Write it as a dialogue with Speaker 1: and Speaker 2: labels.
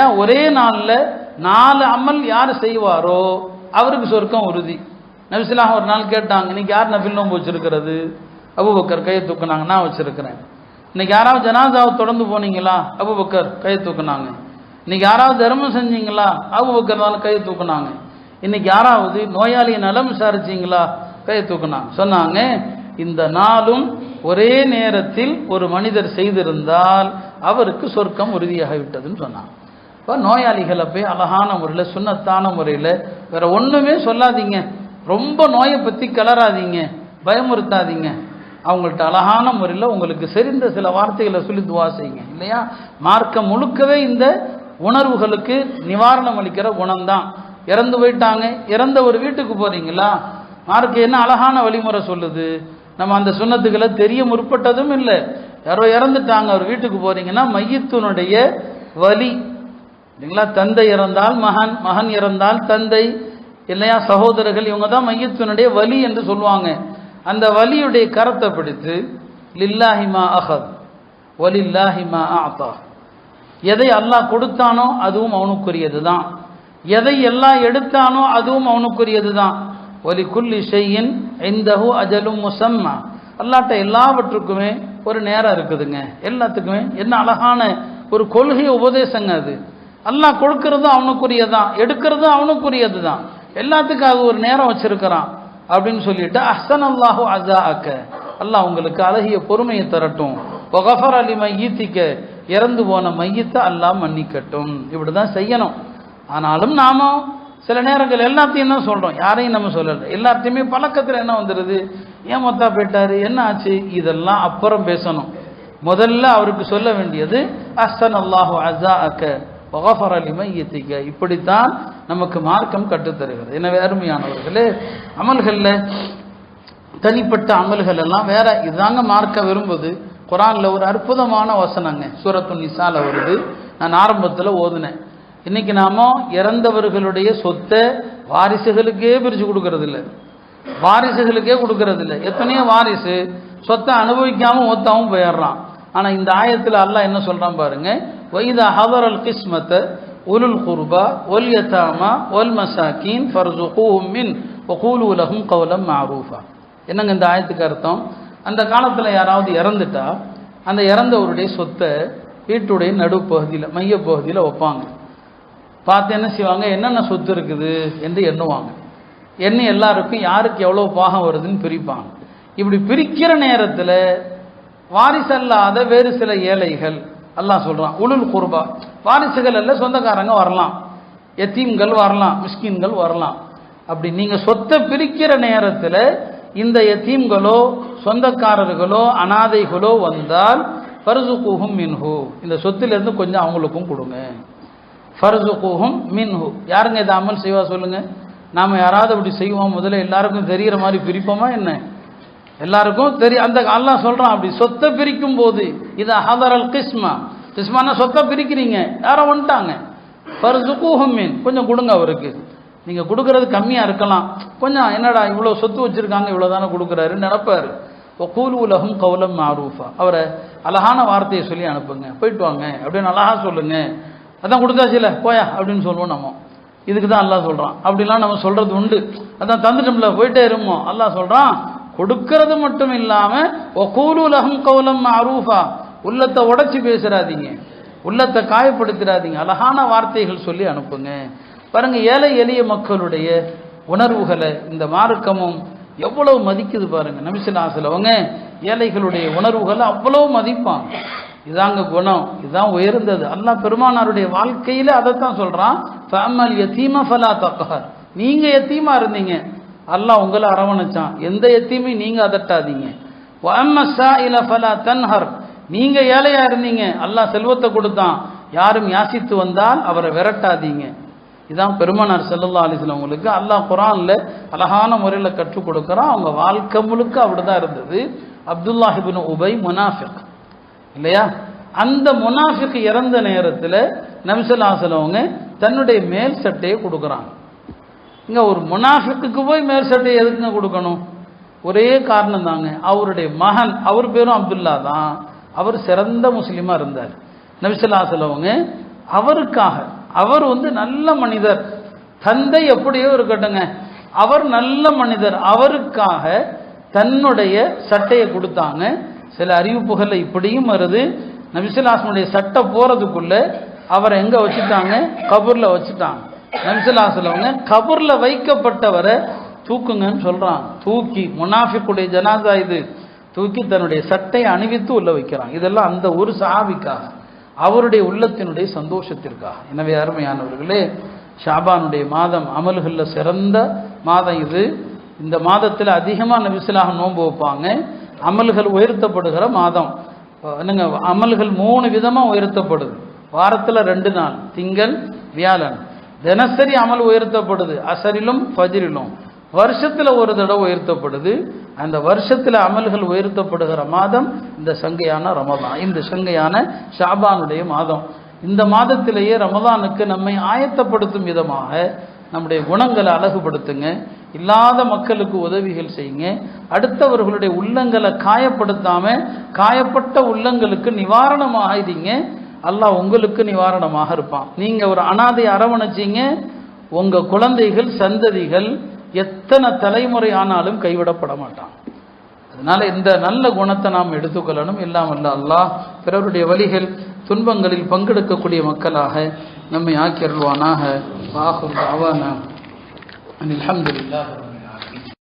Speaker 1: ஏன் ஒரே நாளில் நாலு அமல் யார் செய்வாரோ அவருக்கு சொர்க்கம் உறுதி. நபிசிலாக ஒரு நாள் கேட்டாங்க இன்னைக்கு யார் நபில் நோம்பு வச்சிருக்கிறது? அபுபக்கர் கையை தூக்குனாங்க நான் வச்சிருக்கிறேன். இன்னைக்கு யாராவது ஜனாதாவை தொடர்ந்து போனீங்களா? அபுபக்கர் கையை தூக்குனாங்க. இன்னைக்கு யாராவது தர்மம் செஞ்சீங்களா? அபுபக்கர்னால கையை தூக்குனாங்க. இன்னைக்கு யாராவது நோயாளியை நலம் விசாரிச்சீங்களா? கையை தூக்குனாங்க. சொன்னாங்க இந்த நாளும் ஒரே நேரத்தில் ஒரு மனிதர் செய்திருந்தால் அவருக்கு சொர்க்கம் உறுதியாகிவிட்டதுன்னு சொன்னாங்க. இப்போ நோயாளிகளை போய் அழகான முறையில் சுண்ணத்தான முறையில் வேறு ஒன்றுமே சொல்லாதீங்க. ரொம்ப நோயை பற்றி கிளறாதீங்க. பயமுறுத்தாதீங்க. அவங்கள்ட்ட அழகான முறையில் உங்களுக்கு செறிந்த சில வார்த்தைகளை சொல்லி துவா செய்யுங்க. இல்லையா? மார்க்கம் முழுக்கவே இந்த உணர்வுகளுக்கு நிவாரணம் அளிக்கிற குணம்தான். இறந்து போயிட்டாங்க. இறந்த ஒரு வீட்டுக்கு போகிறீங்களா மார்க்கு என்ன அழகான வழிமுறை சொல்லுது. நம்ம அந்த சுண்ணத்துக்களை தெரிய முற்பட்டதும் இல்லை. யாரோ இறந்துட்டாங்க ஒரு வீட்டுக்கு போகிறீங்கன்னா மையத்தினுடைய வலி இல்லைங்களா? தந்தை இறந்தால் மகன் மகன் இறந்தால் தந்தை இல்லையா? சகோதரர்கள் இவங்க தான் மையத்தினுடைய வலி என்று சொல்லுவாங்க. அந்த வலியுடைய கரத்தை பிடித்து லில்லாஹிமா அஹத் வலில்லாஹிமா ஆத்தா எதை அல்லாஹ் கொடுத்தானோ அதுவும் அவனுக்குரியது தான் எதை எல்லாம் எடுத்தானோ அதுவும் அவனுக்குரியது தான் ஒலி குல்லி ஷையின் ஐந்தஹு அஜலும் முசம்மா. அல்லாட்ட எல்லாவற்றுக்குமே ஒரு நேரம் இருக்குதுங்க. எல்லாத்துக்குமே. என்ன அழகான ஒரு கொள்கை உபதேசங்க அது. அல்லாஹ் கொடுக்கறதும் அவனுக்குரியதான் எடுக்கிறதும் அவனுக்குரியது தான் எல்லாத்துக்கும் அது ஒரு நேரம் வச்சிருக்கிறான் அப்படின்னு சொல்லிட்டு அஹ்சன் அல்லாஹு அஜா அக்க அல்லாஹ் உங்களுக்கு அழகிய பொறுமையை தரட்டும். ஒகஃபர் அலி மையத்திக்க இறந்து போன மையத்தை அல்லாஹ் மன்னிக்கட்டும். இப்படிதான் செய்யணும். ஆனாலும் நாம சில நேரங்கள் எல்லாத்தையும் தான் சொல்றோம். யாரையும் நம்ம சொல்லல. எல்லாத்தையுமே பழக்கத்தில் என்ன வந்துடுது ஏன் மொத்தா போயிட்டாரு என்ன ஆச்சு? இதெல்லாம் அப்புறம் பேசணும். முதல்ல அவருக்கு சொல்ல வேண்டியது அஹ்சன் அல்லாஹு அஜா அக்க ஒகஃபர் அலி மையத்திக்க இப்படித்தான் நமக்கு மார்க்கம் கற்றுத்தருகிறது எனவே அருமையானவர்களே அமல்களில் தனிப்பட்ட அமல்கள் எல்லாம் வேற இதுதாங்க மார்க்க விரும்புது. குரானில் ஒரு அற்புதமான வசனங்க சூரத்து நிசால வருது. நான் ஆரம்பத்தில் ஓதுனேன். இன்னைக்கு நாம இறந்தவர்களுடைய சொத்தை வாரிசுகளுக்கே பிரித்து கொடுக்கறதில்ல. வாரிசுகளுக்கே கொடுக்கறதில்ல. எத்தனையோ வாரிசு சொத்தை அனுபவிக்காமல் ஒத்தாவும் போயிடுறான். ஆனால் இந்த ஆயத்தில் அல்லாஹ் என்ன சொல்கிறான் பாருங்க? வைதா ஹதரல் கிஸ்மத்தை உலுல் குர்பா ஒல் யதாமா ஒல் மசாக்கீன் ஃபர்சுகூஹும் ஹூமின் வகூலு உலகம் கவுலம் மாரூஃபா. என்னங்க இந்த ஆயத்துக்கு அர்த்தம்? அந்த காலத்தில் யாராவது இறந்துட்டா அந்த இறந்தவருடைய சொத்தை வீட்டுடைய நடுப்பகுதியில் மையப்பகுதியில் வைப்பாங்க. பார்த்து என்ன செய்வாங்க? என்னென்ன சொத்து இருக்குது? என்று எண்ணுவாங்க. எண்ணி எல்லாருக்கும் யாருக்கு எவ்வளோ பாகம் வருதுன்னு பிரிப்பாங்க. இப்படி பிரிக்கிற நேரத்தில் வாரிசல்லாத வேறு சில ஏழைகள். அல்லாஹ் சொல்கிறான் உளுல் குர்பா. வாரிசுகள் அல்ல சொந்தக்காரங்க வரலாம். எத்தீம்கள் வரலாம் மிஸ்கின்கள் வரலாம். அப்படி நீங்கள் சொத்தை பிரிக்கிற நேரத்தில் இந்த எத்தீம்களோ சொந்தக்காரர்களோ அனாதைகளோ வந்தால் ஃபர்சு கூஹும் மின்ஹு. இந்த சொத்துலேருந்து கொஞ்சம் அவங்களுக்கும் கொடுங்க. ஃபர்சு கூஹும் மின்ஹு. யாருங்க இதை அமல் செய்வா சொல்லுங்கள் நாம் யாராவது அப்படி செய்வோம்? முதல்ல எல்லாருக்கும் தெரிகிற மாதிரி பிரிப்போமா என்ன? எல்லாருக்கும் தெரியும். அந்த அல்லாஹ் சொல்கிறான் அப்படி. சொத்தை பிரிக்கும் போது இது ஹதரல் கிஸ்மா. கிஸ்மானா சொத்தை பிரிக்கிறீங்க. யாரோ வந்துட்டாங்க. ஃபர்சு மீன். கொஞ்சம் கொடுங்க அவருக்கு. நீங்கள் கொடுக்கறது கம்மியாக இருக்கலாம். கொஞ்சம் என்னடா இவ்வளோ சொத்து வச்சுருக்காங்க இவ்வளோ தானே கொடுக்குறாருன்னு நினப்பார். கூலு உலகம் கவுலம் மாரூஃபா. அவரை அழகான வார்த்தையை சொல்லி அனுப்புங்க. போயிட்டு வாங்க. அப்படின்னு அழகாக சொல்லுங்க. அதான் கொடுத்தாச்சுல போயா அப்படின்னு சொல்லுவோம் நம்ம. இதுக்கு தான் அல்லாஹ் சொல்கிறான் அப்படிலாம் நம்ம சொல்கிறது உண்டு. அதான் தந்துட்டோம்ல போயிட்டே இருமோ அல்லாஹ் சொல்கிறான் கொடுக்கறது மட்டும் இல்லாமல் ஒகூலு உலகம் கௌலம் அரூஃபா உள்ளத்தை உடைச்சி பேசுறாதீங்க. உள்ளத்தை காயப்படுத்திடாதீங்க. அழகான வார்த்தைகள் சொல்லி அனுப்புங்க. பாருங்க ஏழை எளிய மக்களுடைய உணர்வுகளை இந்த மார்க்கமும் எவ்வளவு மதிக்குது பாருங்க. நபிசிலாசில் அவங்க ஏழைகளுடைய உணர்வுகளை அவ்வளவு மதிப்பான் இதாங்க குணம். இதுதான் உயர்ந்தது. அல்லாஹ் பெருமானாருடைய வாழ்க்கையில அதைத்தான் சொல்றான். ஃபமல் யத்தீம ஃபலா தக்கஹர் நீங்க எத்தீமா இருந்தீங்க. அல்லாஹ் உங்களை அரவணைச்சான். எந்த எத்தையுமே நீங்க அதட்டாதீங்க. வஅம்ம ஸாயில ஃபலா தன்ஹர். நீங்க ஏழையா இருந்தீங்க. அல்லாஹ் செல்வத்தை கொடுத்தான். யாரும் யாசித்து வந்தால் அவரை விரட்டாதீங்க. இதான் பெருமனார் செல்லல்லா அலிஸ்லாம் உங்களுக்கு அல்லாஹ் குரான்ல அழகான முறையில் கற்றுக் கொடுக்குறான். அவங்க வாழ்க்கை முழுக்க அப்படிதான் இருந்தது. அப்துல்லாஹிபின் உபை முனாஃபிக். இல்லையா? அந்த முனாஃபிக் இறந்த நேரத்தில் நம்சல் ஆசலவங்க தன்னுடைய மேல் சட்டையை கொடுக்குறாங்க. இங்கே ஒரு முனாஃபிக்குக்கு போய் மேற்சட்டையை எதுக்குங்க கொடுக்கணும்? ஒரே காரணம் தாங்க அவருடைய மகன் அவர் பேரும் அப்துல்லா தான். அவர் சிறந்த முஸ்லீமாக இருந்தார். நபிசல்லாசலவங்க அவருக்காக அவர் வந்து நல்ல மனிதர். தந்தை எப்படியோ இருக்கட்டுங்க அவர் நல்ல மனிதர். அவருக்காக தன்னுடைய சட்டையை கொடுத்தாங்க. சில அறிவிப்புகளில் இப்படியும் வருது. நபிசுல்லாசனுடைய சட்டை போகிறதுக்குள்ளே அவரை எங்கே வச்சுட்டாங்க? கபூரில் வச்சுட்டாங்க. நபிசுல்லாசலவங்க கபரில் வைக்கப்பட்டவரை தூக்குங்கன்னு சொல்கிறான் தூக்கி முனாஃபிக்குடைய ஜனாதா இது. தூக்கி தன்னுடைய சட்டையை அணிவித்து உள்ள வைக்கிறான் இதெல்லாம் அந்த ஒரு சாவிக்காக அவருடைய உள்ளத்தினுடைய சந்தோஷத்திற்காக. எனவே அருமையானவர்களே ஷாபானுடைய மாதம் அமல்களில் சிறந்த மாதம் இது. இந்த மாதத்தில் அதிகமாக நபிசிலாக நோன்பு வைப்பாங்க. அமல்கள் உயர்த்தப்படுகிற மாதம். என்னங்க அமல்கள் மூணு விதமாக உயர்த்தப்படுது. வாரத்தில் ரெண்டு நாள் திங்கள் வியாழன். தினசரி அமல் உயர்த்தப்படுது அசரிலும் ஃபஜ்ரிலும். வருஷத்தில் ஒரு தடவை உயர்த்தப்படுது. அந்த வருஷத்தில் அமல்கள் உயர்த்தப்படுகிற மாதம் இந்த சங்கையான ரமதான். இந்த சங்கையான ஷாபானுடைய மாதம். இந்த மாதத்திலேயே ரமதானுக்கு நம்மை ஆயத்தப்படுத்தும் விதமாக நம்முடைய குணங்களை அழகுபடுத்துங்க. இல்லாத மக்களுக்கு உதவிகள் செய்யுங்க. அடுத்தவர்களுடைய உள்ளங்களை காயப்படுத்தாமல் காயப்பட்ட உள்ளங்களுக்கு நிவாரணமாக இருங்க அல்லாஹ் உங்களுக்கு நிவாரணமாக இருப்பான். நீங்கள் ஒரு அனாதை அரவணைச்சிங்க உங்கள் குழந்தைகள் சந்ததிகள் எத்தனை தலைமுறை ஆனாலும் கைவிடப்பட மாட்டான். அதனால் இந்த நல்ல குணத்தை நாம் எடுத்துக்கொள்ளணும். இல்லாமல் அல்லாஹ் பிறருடைய வழிகள் துன்பங்களில் பங்கெடுக்கக்கூடிய மக்களாக நம்மை ஆக்கியருள்வானாக வாகும் அவான அலமதுல்லா